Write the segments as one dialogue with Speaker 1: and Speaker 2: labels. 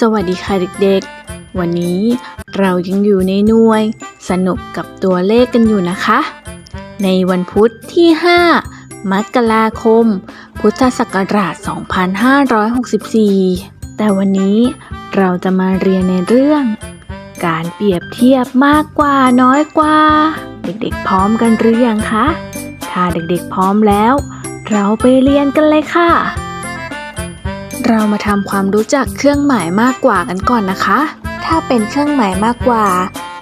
Speaker 1: สวัสดีค่ะเด็กๆ วันนี้เรายังอยู่ในหน่วย สนุกกับตัวเลขกันอยู่นะคะ ในวันพุธที่ 5 มกราคม พุทธศักราช 2564 แต่วันนี้เราจะมาเรียนในเรื่อง การเปรียบเทียบมากกว่าน้อยกว่า เด็กๆพร้อมกันหรือยังคะ ถ้าเด็กๆพร้อมแล้ว เราไปเรียนกันเลยค่ะ เรามาทำความรู้จักเครื่องหมายมากกว่ากันก่อนนะคะ ถ้าเป็นเครื่องหมายมากกว่า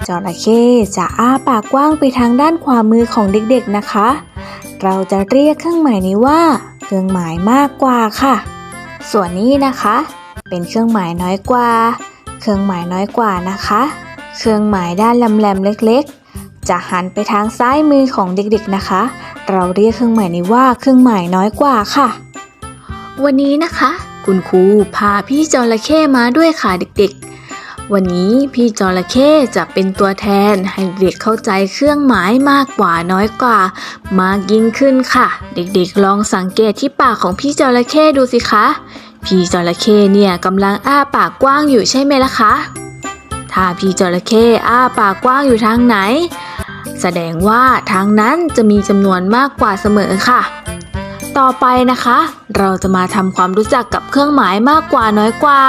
Speaker 1: จระเข้จะอ้าปากกว้างไปทางด้านขวามือของเด็กๆนะคะ เราจะเรียกเครื่องหมายนี้ว่า เครื่องหมายมากกว่าค่ะ ส่วนนี้นะคะ เป็นเครื่องหมายน้อยกว่า เครื่องหมายน้อยกว่านะคะ เครื่องหมายด้านแหลมๆเล็กๆ จะหันไปทางซ้ายมือของเด็กๆนะคะ เราเรียกเครื่องหมายนี้ว่าเครื่องหมายน้อยกว่าค่ะ วันนี้นะคะ คุณครูพาพี่จระเข้มาด้วยค่ะเด็กๆ วันนี้พี่จระเข้จะเป็นตัวแทนให้เด็กเข้าใจเครื่องหมายมากกว่าน้อยกว่า มากยิ่งขึ้นค่ะ เด็กๆ ลองสังเกตที่ปากของพี่จระเข้ดูสิคะ พี่จระเข้เนี่ยกำลังอ้าปากกว้างอยู่ใช่ไหมล่ะคะ ถ้าพี่จระเข้อ้าปากกว้างอยู่ทางไหน แสดงว่าทางนั้นจะมีจำนวนมากกว่าเสมอค่ะ ต่อไปนะคะ เราจะมาทำความรู้จักกับเครื่องหมายมากกว่าน้อยกว่า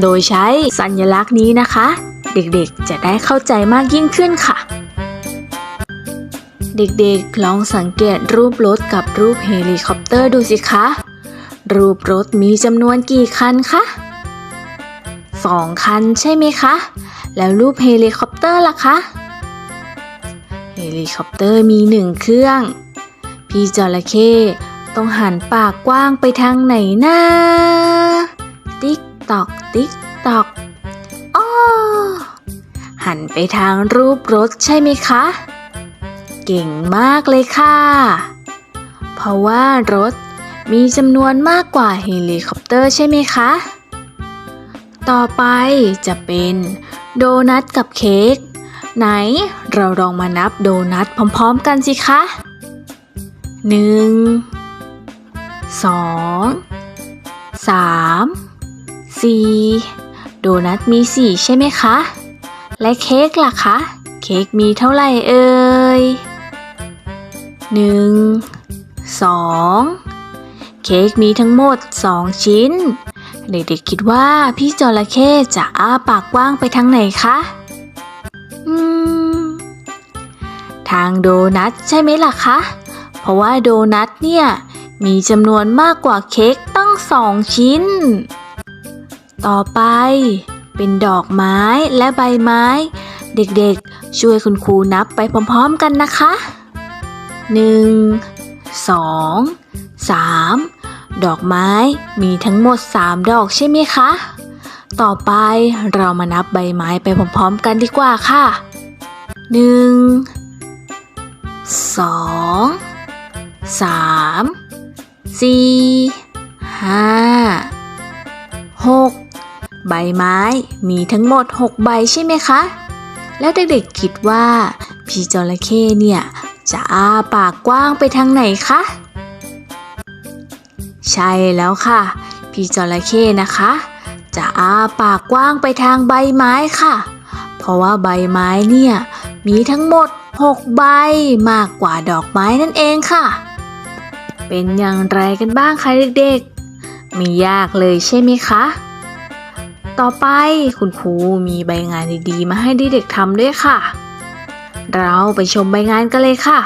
Speaker 1: โดยใช้สัญลักษณ์นี้นะคะ เด็กๆจะได้เข้าใจมากยิ่งขึ้นค่ะ เด็กๆลองสังเกตรูปรถกับรูปเฮลิคอปเตอร์ดูสิคะ รูปรถมีจำนวนกี่คันคะสองคันใช่ไหมคะ แล้วรูปเฮลิคอปเตอร์ล่ะคะ เฮลิคอปเตอร์มีหนึ่งเครื่อง พี่จระเข้ ต้องหันปากกว้างไปทางไหนนะติ๊กตอกติ๊กตอกอ้อหันไปทางรูปรถใช่ไหมคะ เก่งมากเลยค่ะ เพราะว่ารถมีจำนวนมากกว่าเฮลิคอปเตอร์ใช่ไหมคะ ต่อไปจะเป็นโดนัทกับเค้ก ไหนเราลองมานับโดนัทพร้อมๆกันสิคะหนึ่ง สองสามสี่โดนัทมีสี่ใช่ไหมคะ และเค้กล่ะคะ เค้กมีเท่าไหร่เอ่ยหนึ่งสองเค้กมีทั้งหมดสองชิ้น เด็กๆคิดว่าพี่จระเข้จะอ้าปากกว้างไปทางไหนคะอืมทางโดนัทใช่ไหมล่ะคะ เพราะว่าโดนัทเนี่ย มีจำนวนมากกว่าเค้กตั้งสองชิ้น ต่อไปเป็นดอกไม้และใบไม้ เด็กๆ ช่วยคุณครูนับไปพร้อมๆกันนะคะ 1 2 3 ดอกไม้มีทั้งหมด 3 ดอกใช่ไหมคะ ต่อไปเรามานับใบไม้ไปพร้อมๆกันดีกว่าค่ะ 1 2สาม สี่ห้าหกใบไม้มีทั้งหมดหกใบใช่ไหมคะ แล้วเด็กๆคิดว่า พี่จระเข้เนี่ย จะอ้าปากกว้างไปทางไหนคะ ใช่แล้วค่ะ พี่จระเข้นะคะ จะอ้าปากกว้างไปทางใบไม้ค่ะ เพราะว่าใบไม้เนี่ย มีทั้งหมด 6 ใบมากกว่าดอกไม้นั่นเองค่ะ เป็นอย่างไรกันบ้างคะเด็กๆ ไม่ยากเลยใช่ไหมคะ ต่อไปคุณครูมีใบงานดีๆ มาให้เด็กๆทำด้วยค่ะ เราไปชมใบงานกันเลยค่ะ